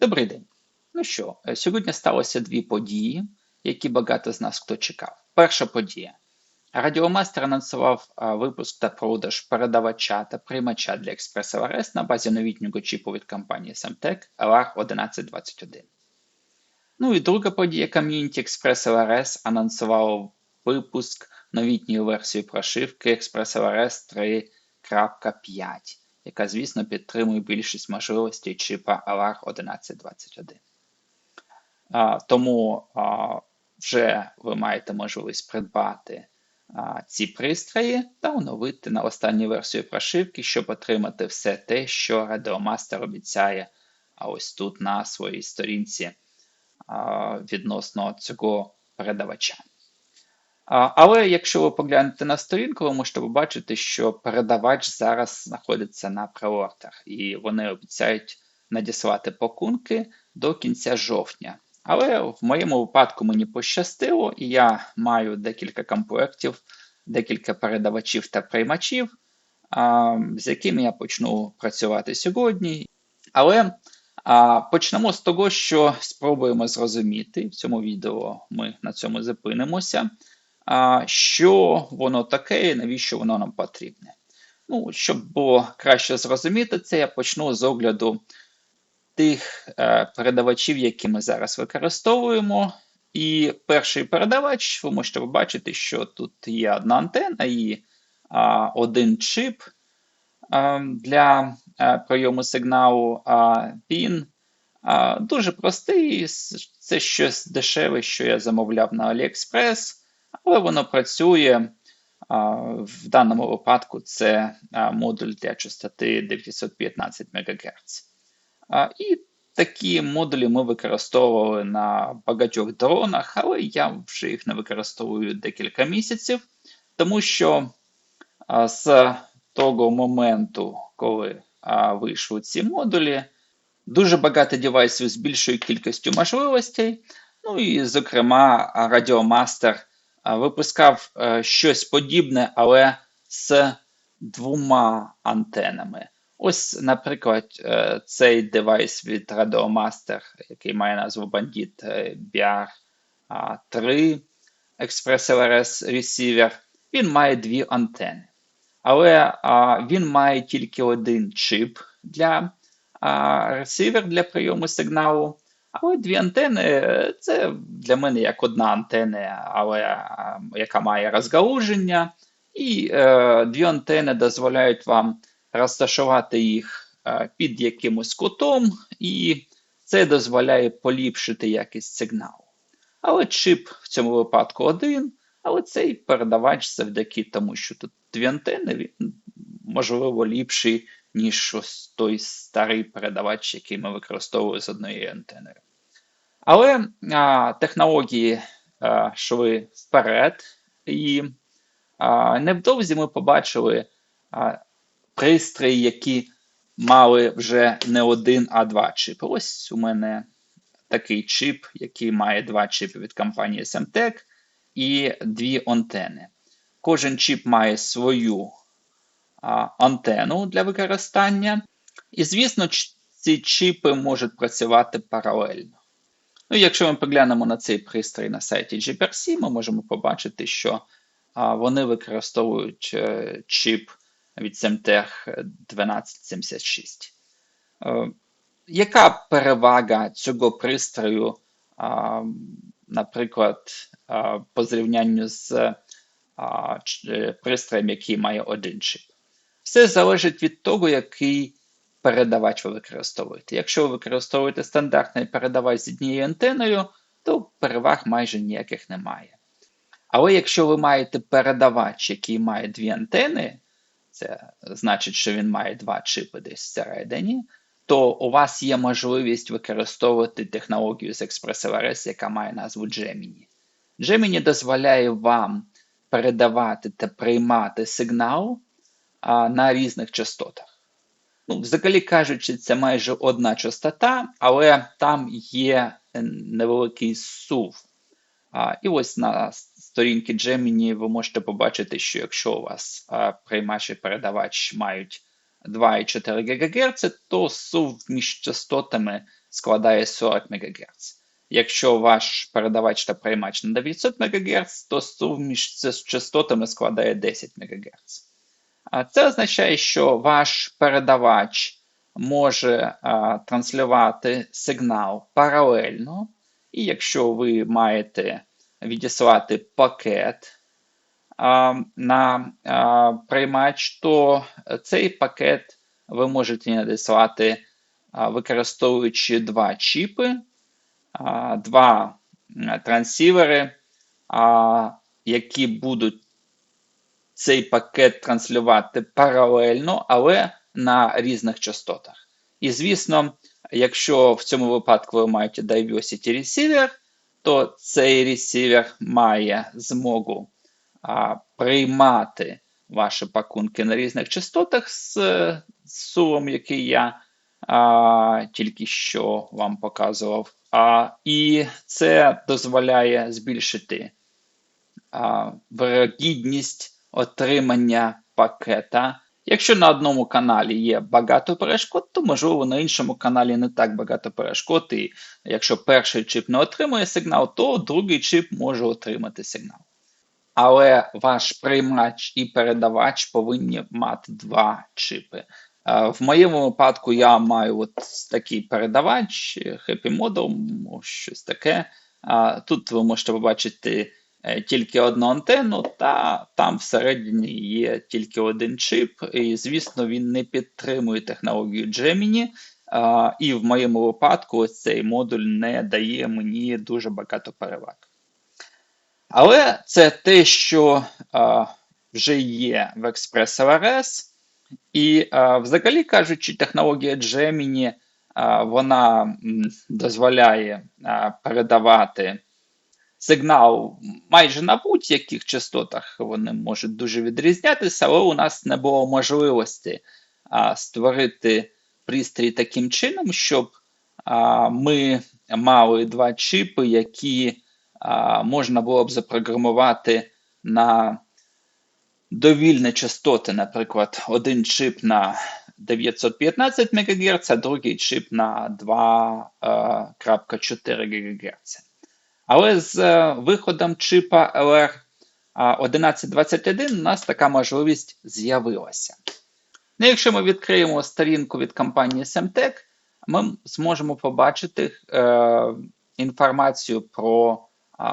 Добрий день. Ну що, е, сьогодні сталося дві події, які багато з нас хто чекав. Перша подія. Радіомастер анонсував випуск та продаж передавача та приймача для Express LRS на базі новітнього чіпу від компанії Semtech LR1121. Ну і друга подія Community Express LRS анонсував випуск новітньої версії прошивки Express LRS 3.5 яка, звісно, підтримує більшість можливостей чипа LR1121. Тому вже ви маєте можливість придбати ці пристрої та оновити на останню версію прошивки, щоб отримати все те, що Radiomaster обіцяє ось тут на своїй сторінці відносно цього передавача. Але якщо ви поглянете на сторінку, ви можете побачити, що передавач зараз знаходиться на преортах, і вони обіцяють надіслати пакунки до кінця жовтня. Але в моєму випадку мені пощастило, і я маю декілька комплектів, декілька передавачів та приймачів, з якими я почну працювати сьогодні. Але почнемо з того, що спробуємо зрозуміти. В цьому відео ми на цьому зупинимося що воно таке і навіщо воно нам потрібне. Ну, Щоб було краще зрозуміти це, я почну з огляду тих е, передавачів, які ми зараз використовуємо. І перший передавач, ви можете побачити, що тут є одна антенна і а, один чип а, для е, прийому сигналу а, PIN. А, Дуже простий, це щось дешеве, що я замовляв на AliExpress але воно працює. В даному випадку це модуль для частоти 915 МГц. І такі модулі ми використовували на багатьох дронах, але я вже їх не використовую декілька місяців, тому що з того моменту, коли вийшли ці модулі, дуже багато девайсів з більшою кількістю можливостей. Ну і, зокрема, Radiomaster випускав е, щось подібне, але з двома антенами. Ось, наприклад, е, цей девайс від Radiomaster, який має назву Bandit BR3 Express LRS Receiver, він має дві антени. Але він має тільки один чип для ресивер для прийому сигналу. Але дві антени це для мене як одна антена, але яка має розгалуження. І е, дві антени дозволяють вам розташувати їх е, під якимось кутом, і це дозволяє поліпшити якість сигналу. Але чип в цьому випадку один, але цей передавач завдяки тому, що тут дві антени, він можливо ліпший ніж ось той старий передавач, який ми використовували з однією антеною. Але а, технології а, йшли вперед, і а, невдовзі ми побачили а, пристрої, які мали вже не один, а два чипи. Ось у мене такий чип, який має два чипи від компанії Semtech і дві антени. Кожен чип має свою антенну для використання. І, звісно, ці чіпи можуть працювати паралельно. Ну, Якщо ми поглянемо на цей пристрій на сайті GPRC, ми можемо побачити, що вони використовують е, чіп від Semtech 1276. Е, яка перевага цього пристрою, наприклад, по зрівнянню з пристроєм, який має один чіп? Все залежить від того, який передавач ви використовуєте. Якщо ви використовуєте стандартний передавач з однією антеною, то переваг майже ніяких немає. Але якщо ви маєте передавач, який має дві антени, це значить, що він має два чипи десь всередині, то у вас є можливість використовувати технологію з ExpressLRS, яка має назву Gemini. Gemini дозволяє вам передавати та приймати сигнал а, на різних частотах. Ну, Взагалі кажучи, це майже одна частота, але там є невеликий сув. А, І ось на сторінці Gemini ви можете побачити, що якщо у вас а, приймач і передавач мають 2,4 ГГц, то сув між частотами складає 40 МГц. Якщо ваш передавач та приймач на 900 МГц, то суміш з частотами складає 10 МГц. Це означає, що ваш передавач може транслювати сигнал паралельно, і якщо ви маєте відіслати пакет на приймач, то цей пакет ви можете надіслати, використовуючи два чіпи, два трансівери, які будуть цей пакет транслювати паралельно, але на різних частотах. І, звісно, якщо в цьому випадку ви маєте Diversity Receiver, то цей ресівер має змогу а, приймати ваші пакунки на різних частотах з, з сувом, який я а, тільки що вам показував. А, І це дозволяє збільшити а, вирогідність отримання пакета. Якщо на одному каналі є багато перешкод, то можливо на іншому каналі не так багато перешкод. І якщо перший чип не отримує сигнал, то другий чип може отримати сигнал. Але ваш приймач і передавач повинні мати два чипи. В моєму випадку я маю от такий передавач, Happy Model, щось таке. Тут ви можете побачити Е, тільки одну антенну, та там всередині є тільки один чип, і, звісно, він не підтримує технологію Gemini. І в моєму випадку ось цей модуль не дає мені дуже багато переваг. Але це те, що а, вже є в Express LRS. І, а, взагалі кажучи, технологія Gemini а, вона дозволяє а, передавати сигнал майже на будь-яких частотах вони можуть дуже відрізнятися, але у нас не було можливості а, створити пристрій таким чином, щоб а, ми мали два чипи, які а, можна було б запрограмувати на довільні частоти, наприклад, один чип на 915 МГц, а другий чип на 2,4 ГГц. Але з е, виходом чипа LR1121 у нас така можливість з'явилася. Ну, Якщо ми відкриємо сторінку від компанії Semtech, ми зможемо побачити е, інформацію про е,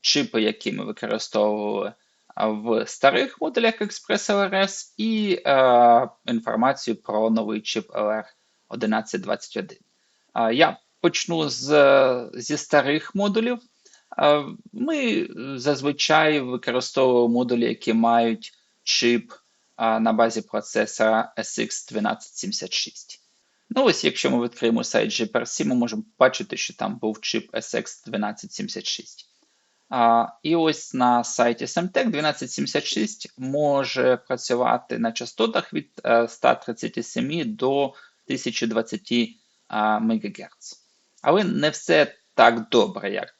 чипи, які ми використовували в старих моделях Express LRS, і е, інформацію про новий чип LR1121. Е, я почну з, зі старих модулів. Ми зазвичай використовуємо модулі, які мають чип на базі процесора SX1276. Ну, ось, якщо ми відкриємо сайт GPRC, ми можемо бачити, що там був чип SX1276. А, І ось на сайті Semtech 1276 може працювати на частотах від 137 е, до 1020 МГц. Але не все так добре, як Е,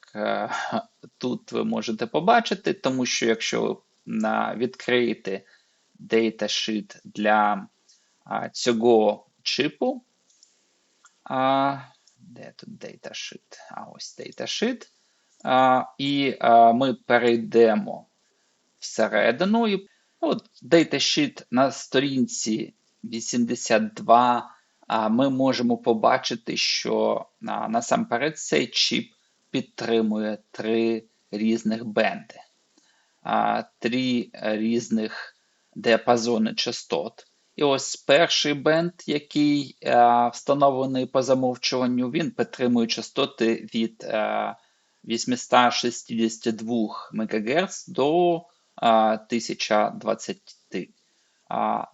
тут ви можете побачити, тому що якщо відкриєте datasheet для цього чипу, де тут datasheet? А ось datasheet. І ми перейдемо всередину. І от datasheet на сторінці 82. Ми можемо побачити, що насамперед цей чіп підтримує три різних бенди, три різних діапазони частот. І ось перший бенд, який встановлений по замовчуванню, він підтримує частоти від 862 МГц до 1020.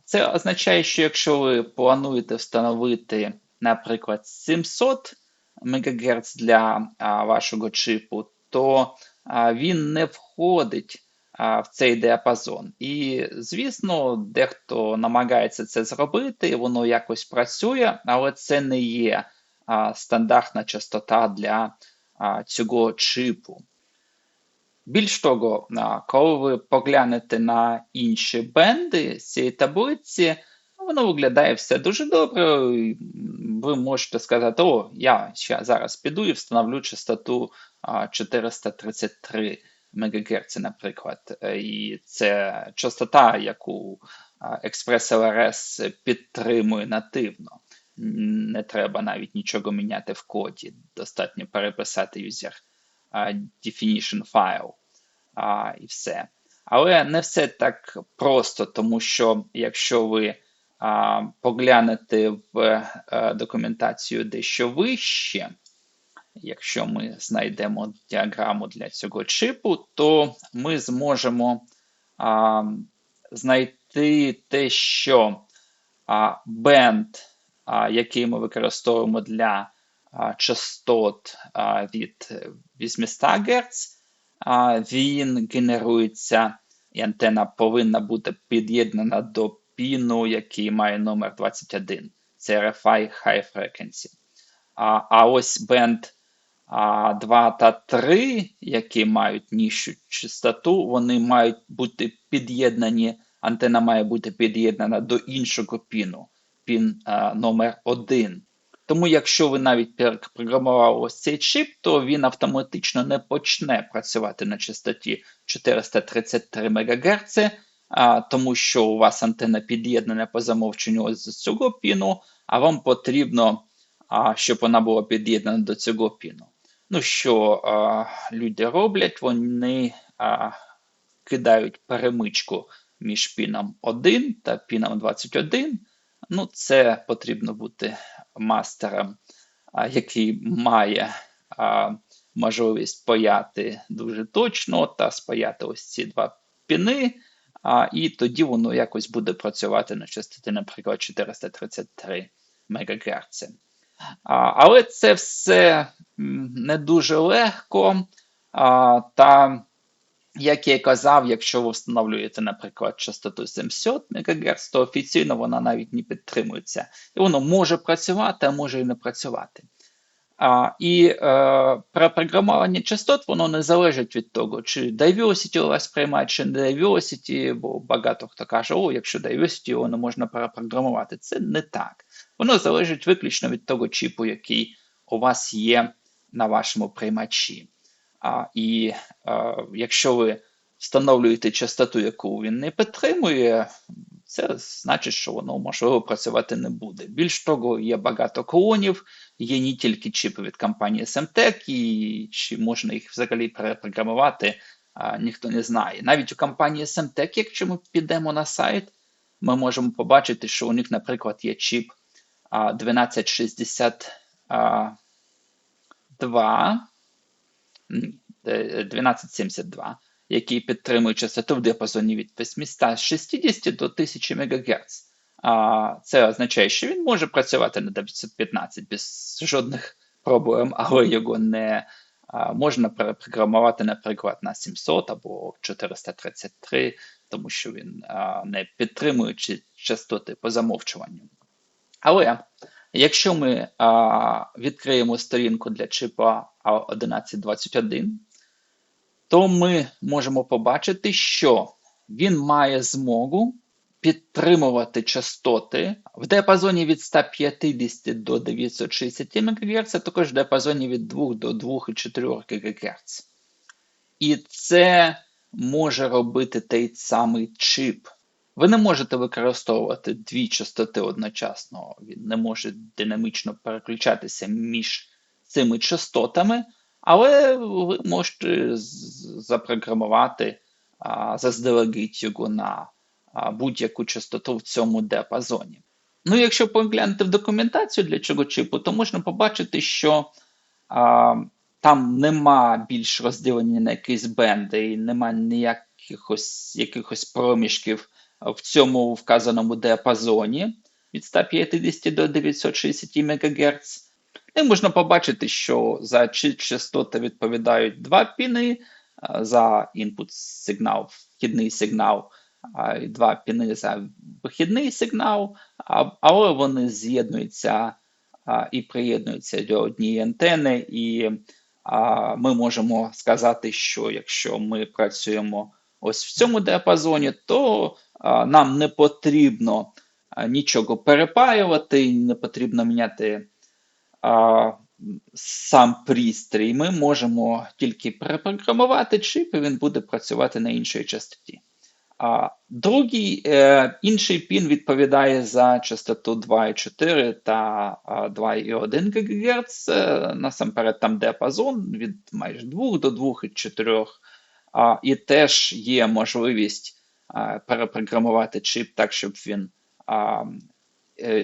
Це означає, що якщо ви плануєте встановити, наприклад, 700 МГц для вашого чипу, то він не входить в цей діапазон. І, звісно, дехто намагається це зробити, воно якось працює, але це не є стандартна частота для цього чипу. Більш того, коли ви поглянете на інші бенди з цієї таблиці, воно виглядає все дуже добре. Ви можете сказати, о, я ще зараз піду і встановлю частоту 433 МГц, наприклад. Е, І це частота, яку LRS підтримує нативно. Не треба навіть нічого міняти в коді. Достатньо переписати user definition а, і все. Але не все так просто, тому що якщо ви а, поглянете в а, документацію дещо вище, якщо ми знайдемо діаграму для цього чипу, то ми зможемо а, знайти те, що а, бенд, а, який ми використовуємо для а, частот а, від 800 Гц, а, він генерується, і антена повинна бути під'єднана до піну, який має номер 21. Це RFI High Frequency. А, а ось бенд а, 2 та 3, які мають нижчу частоту, вони мають бути під'єднані, антена має бути під'єднана до іншого піну, пін а, номер 1. Тому, якщо ви навіть перепрограмували ось цей чип, то він автоматично не почне працювати на частоті 433 МГц, а, тому що у вас антенна під'єднана по замовченню з цього піну, а вам потрібно, а, щоб вона була під'єднана до цього піну. Ну, що а, люди роблять, вони а, кидають перемичку між піном 1 та піном 21. Ну, це потрібно бути мастером, а, який має а, можливість паяти дуже точно та спаяти ось ці два піни, а, і тоді воно якось буде працювати на частоті, наприклад, 433 МГц. А, але це все не дуже легко. А, та як я і казав, якщо ви встановлюєте, наприклад, частоту 700 МГц, то офіційно вона навіть не підтримується. І воно може працювати, а може і не працювати. А, І е, перепрограмування частот воно не залежить від того, чи diversity у вас приймає, чи не diversity, бо багато хто каже, о, якщо diversity, його не можна перепрограмувати. Це не так. Воно залежить виключно від того чіпу, який у вас є на вашому приймачі. А, І а, якщо ви встановлюєте частоту, яку він не підтримує, це значить, що воно можливо працювати не буде. Більш того, є багато клонів, є не тільки чіпи від компанії Semtec, і чи можна їх взагалі перепрограмувати, а, ніхто не знає. Навіть у компанії Semtec, якщо ми підемо на сайт, ми можемо побачити, що у них, наприклад, є чіп 1262. 1272, який підтримує частоту в діапазоні від 860 до 1000 МГц. А це означає, що він може працювати на 915 без жодних проблем, але його не можна перепрограмувати, наприклад, на 700 або 433, тому що він не підтримує частоти по замовчуванню. Але якщо ми відкриємо сторінку для чипа A1121, то ми можемо побачити, що він має змогу підтримувати частоти в діапазоні від 150 до 960 МГц, а також в діапазоні від 2 до 2,4 ГГц. І це може робити той самий чип. Ви не можете використовувати дві частоти одночасно, він не може динамічно переключатися між цими частотами, але ви можете запрограмувати заздалегідь його на будь-яку частоту в цьому діапазоні. Ну, якщо поглянути в документацію для цього чипу, то можна побачити, що а, там нема більш розділення на якісь бенди, і нема ніяких якихось проміжків в цьому вказаному діапазоні від 150 до 960 МГц. І можна побачити, що за частоти відповідають два піни, за інпут сигнал, вхідний сигнал, і два піни за вихідний сигнал, але вони з'єднуються і приєднуються до однієї антени, і ми можемо сказати, що якщо ми працюємо ось в цьому діапазоні, то нам не потрібно нічого перепаювати, не потрібно міняти сам пристрій. Ми можемо тільки перепрограмувати чип, і він буде працювати на іншій частоті. А другий е, інший пін відповідає за частоту 2,4 та 2,1 ГГц. Е, насамперед, там діапазон від майже 2 до 2,4. А, І теж є можливість перепрограмувати чип так, щоб він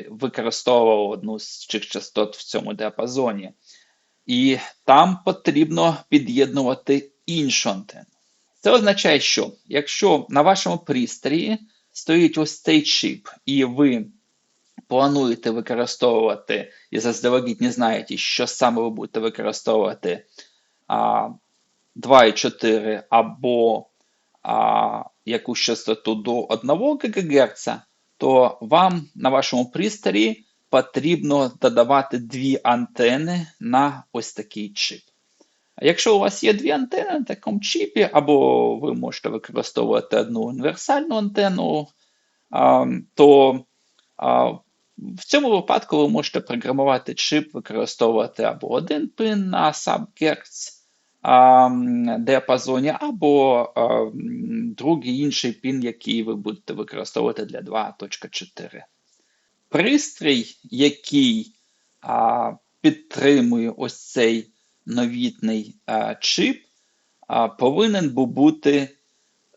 використовував одну з цих частот в цьому діапазоні. І там потрібно під'єднувати іншу антенну. Це означає, що якщо на вашому пристрої стоїть ось цей чип, і ви плануєте використовувати і заздалегідь не знаєте, що саме ви будете використовувати а, 2,4 або а, якусь частоту до 1 ГГц, то вам на вашому пристрої потрібно додавати дві антени на ось такий чип. Якщо у вас є дві антени на такому чіпі, або ви можете використовувати одну універсальну антенну, то в цьому випадку ви можете програмувати чип, використовувати або один пин на сабгерц діапазоні, або другий інший пін, який ви будете використовувати для 2.4. Пристрій, який підтримує ось цей новітний а, чип а, повинен був бути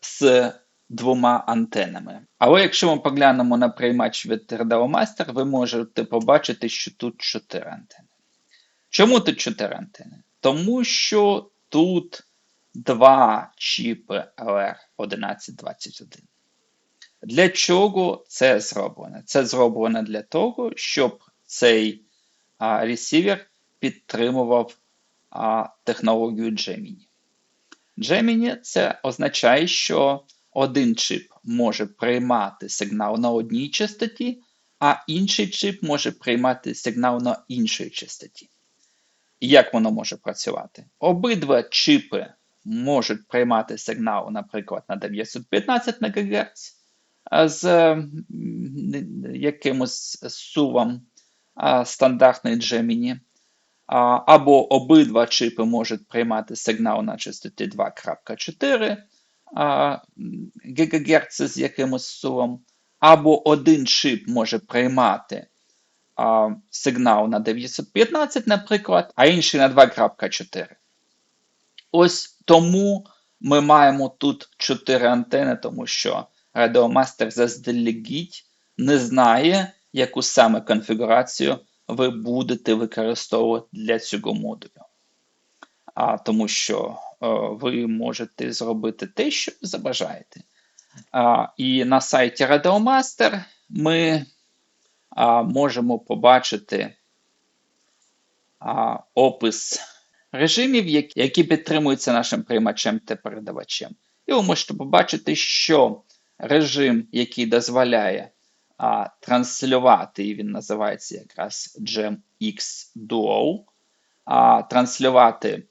з двома антенами. Але якщо ми поглянемо на приймач від Master, ви можете побачити, що тут 4 антени. Чому тут 4 антени? Тому що тут два чіпи LR1121. Для чого це зроблено? Це зроблено для того, щоб цей а, ресівер підтримував а, технологію Gemini. Gemini це означає, що один чип може приймати сигнал на одній частоті, а інший чип може приймати сигнал на іншій частоті. Як воно може працювати? Обидва чипи можуть приймати сигнал, наприклад, на 915 МГц з якимось сувом стандартний Gemini або обидва чипи можуть приймати сигнал на частоті 2.4 ГГц з якимось сувом, або один чип може приймати а, сигнал на 915, наприклад, а інший на 2.4. Ось тому ми маємо тут 4 антени, тому що радіомастер заздалегідь не знає, яку саме конфігурацію ви будете використовувати для цього модулю. А тому що е, ви можете зробити те, що забажаєте. А, І на сайті Radiomaster ми можемо побачити опис режимів, які, підтримуються нашим приймачем та передавачем. І ви можете побачити, що режим, який дозволяє транслювати, і він називається якраз GemX Duo, транслювати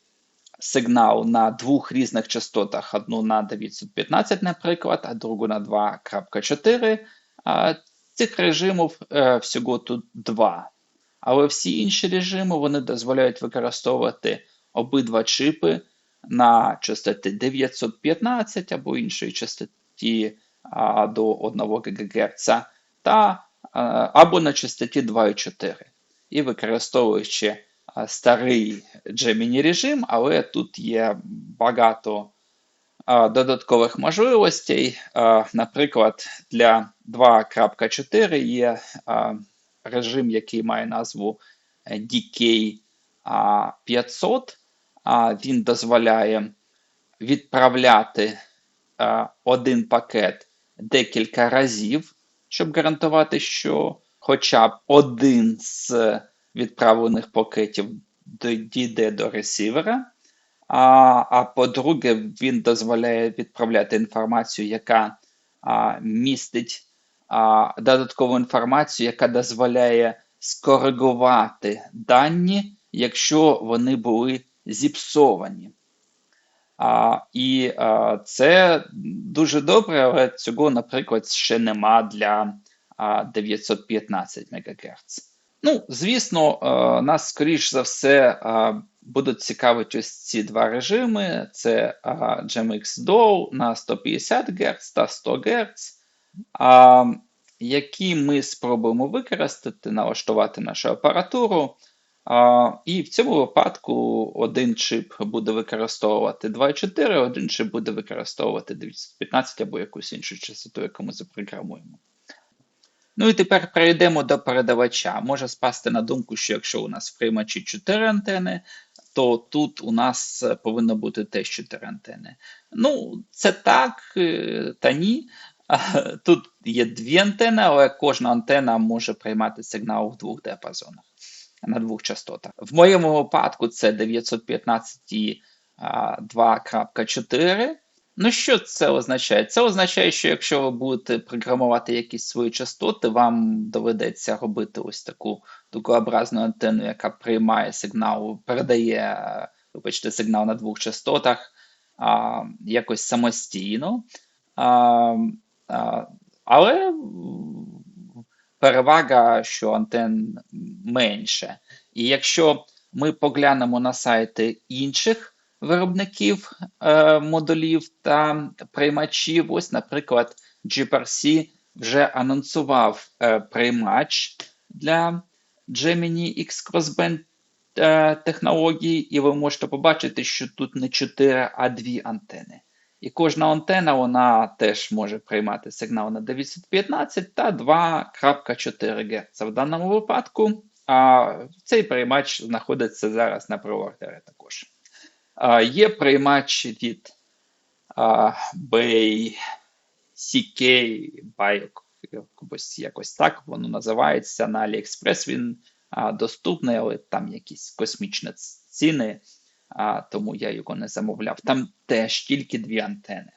сигнал на двох різних частотах: одну на 915, наприклад, а другу на 2.4. А, Цих режимів е, всього тут два. Але всі інші режими вони дозволяють використовувати обидва чипи на частоті 915 або іншої частоті а, до 1 ГГц та або на частоті 2,4. І використовуючи старий Gemini режим, але тут є багато додаткових можливостей. Наприклад, для 2.4 є режим, який має назву DK 500. Він дозволяє відправляти один пакет декілька разів щоб гарантувати, що хоча б один з відправлених пакетів дійде до ресівера. А а по-друге, він дозволяє відправляти інформацію, яка а, містить а, додаткову інформацію, яка дозволяє скоригувати дані, якщо вони були зіпсовані. А, І а, це дуже добре, але цього, наприклад, ще нема для а, 915 МГц. Ну, звісно, а, нас, скоріш за все, а, будуть цікавити ось ці два режими: це а, GMX DAW на 150 Гц та 100 Гц. А, які ми спробуємо використати, налаштувати нашу апаратуру. А, І в цьому випадку один чип буде використовувати 2.4, один чип буде використовувати 915 або якусь іншу частоту, яку ми запрограмуємо. Ну і тепер перейдемо до передавача. Може спасти на думку, що якщо у нас в приймачі 4 антени, то тут у нас повинно бути теж 4 антени. Ну, це так е, та ні. Тут є дві антени, але кожна антена може приймати сигнал в двох діапазонах на двох частотах. В моєму випадку це 915 2.4. Ну, що це означає? Це означає, що якщо ви будете програмувати якісь свої частоти, вам доведеться робити ось таку дугообразну антенну, яка приймає сигнал, передає, вибачте, сигнал на двох частотах а, якось самостійно. А, а, але перевага, що антен менше. І якщо ми поглянемо на сайти інших виробників е, модулів та приймачів, ось, наприклад, GPRC вже анонсував е, приймач для Gemini X Crossband е, технології, і ви можете побачити, що тут не 4, а 2 антени. І кожна антена вона теж може приймати сигнал на 915 та 2.4 Гц. В даному випадку а, цей приймач знаходиться зараз на преордері також. Є приймач від а, Bay CK Bio, якось, якось так воно називається на AliExpress. Він доступний, але там якісь космічні ціни тому я його не замовляв. Там теж тільки дві антени.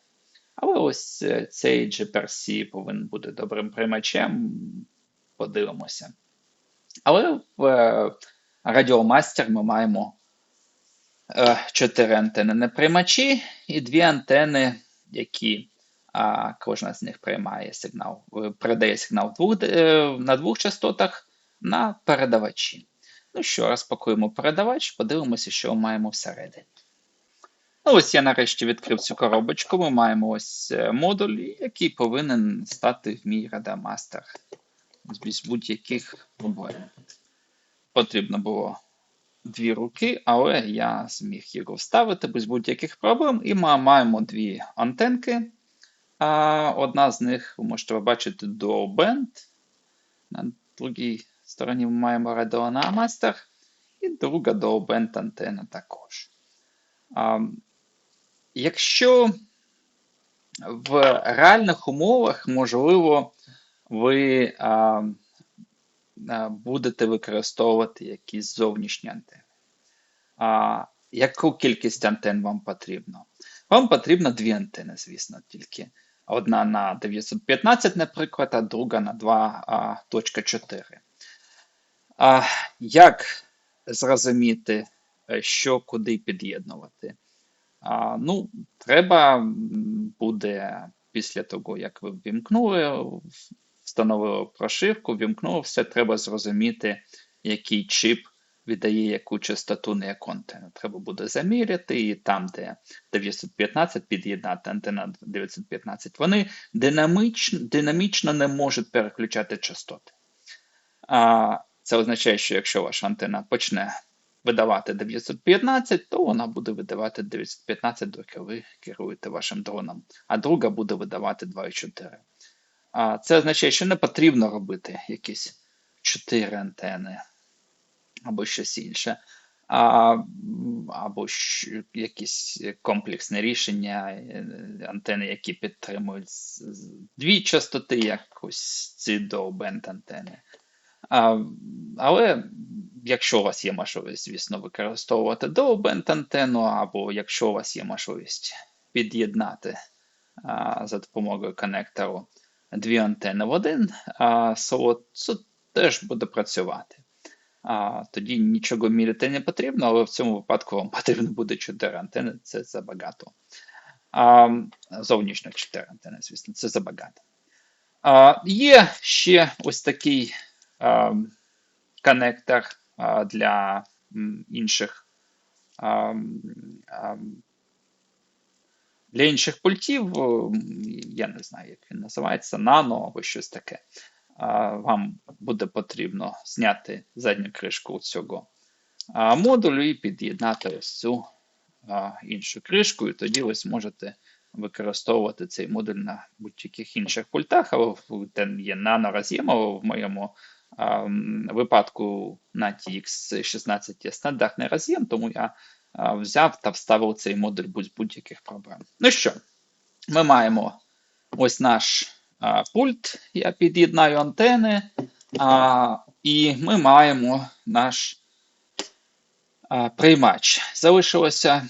Але ось е, цей GPRC повинен бути добрим приймачем. Подивимося. Але в е, Радіомастер ми маємо чотири антени не приймачі і дві антени, які а, кожна з них приймає сигнал, передає сигнал двох, на двох частотах на передавачі. Ну що, розпакуємо передавач, подивимося, що маємо всередині. Ну, Ось я нарешті відкрив цю коробочку. Ми маємо ось е, модуль, який повинен стати в мій радамастер. Без будь-яких проблем. Потрібно було дві руки, але я зміг його вставити без будь-яких проблем. І ми маємо дві антенки. Одна з них, ви можете побачити, до Band. На другій стороні ми маємо радіонамастер і друга довбент антена також. А, Якщо в реальних умовах, можливо, ви а, будете використовувати якісь зовнішні антени. А, Яку кількість антен вам потрібно? Вам потрібно дві антени, звісно, тільки. Одна на 915, наприклад, а друга на 2.4. А як зрозуміти, е, що куди під'єднувати? А, Ну, треба буде після того, як ви ввімкнули, встановили прошивку, вімкнули все, треба зрозуміти, який чип віддає яку частоту на антенну. Треба буде заміряти, і там, де 915 під'єднати антенна 915, вони динамічно, динамічно не можуть переключати частоти. А, це означає, що якщо ваша антенна почне видавати 915, то вона буде видавати 915, доки ви керуєте вашим дроном, а друга буде видавати 2,4. А Це означає, що не потрібно робити якісь 4 антени або щось інше. А, Або якісь комплексне рішення, е, антени, які підтримують дві частоти, як ось ці до бенд антени. А, Але якщо у вас є можливість, звісно, використовувати dual-band антенну, або якщо у вас є можливість під'єднати за допомогою конектору дві антени в один, а, це теж буде працювати. А, Тоді нічого міряти не потрібно, але в цьому випадку вам потрібно буде 4 антени, це забагато. А, Зовнішньо 4 антени, звісно, це забагато. А, Є ще ось такий а, коннектор а, для інших а, а, для інших пультів. Я не знаю, як він називається, нано або щось таке. Вам буде потрібно зняти задню кришку цього модулю і під'єднати ось цю іншу кришку, і тоді ви зможете використовувати цей модуль на будь-яких інших пультах, або там є нанороз'єм, або в моєму випадку на TX 16 є стандартний роз'єм, тому я взяв та вставив цей модуль без будь-яких проблем. Ну що, ми маємо ось наш а, пульт, я під'єднаю антени, а, і ми маємо наш а, приймач. Залишилося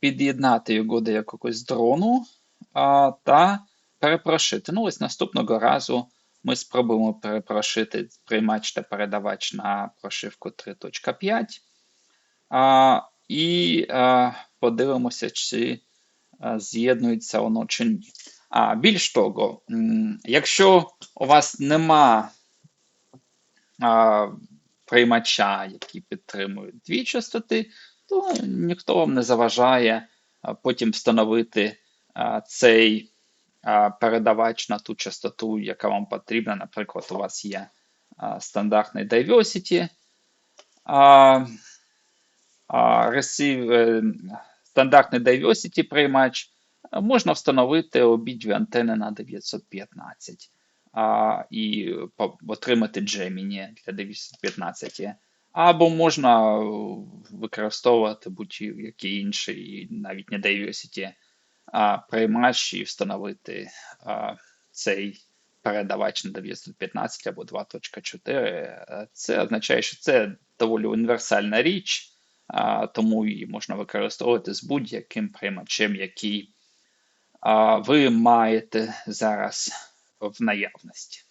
під'єднати його до якогось дрону а, та перепрошити. Ну, ось наступного разу ми спробуємо перепрошити приймач та передавач на прошивку 3.5. І а, подивимося, чи а, з'єднується воно чи ні. А більш того, якщо у вас нема а, приймача, які підтримують дві частоти, то ніхто вам не заважає потім встановити а, цей а, передавач на ту частоту, яка вам потрібна. Наприклад, у вас є а, стандартний diversity, а, receive, е, стандартний diversity приймач. Можна встановити обидві антени на 915 а, і отримати Gemini для 915. Або можна використовувати будь-який інший, навіть не Diversity, а приймач і встановити а, цей передавач на 915 або 2.4. Е, Це означає, що це доволі універсальна річ, тому її можна використовувати з будь-яким приймачем, який ви маєте зараз в наявності.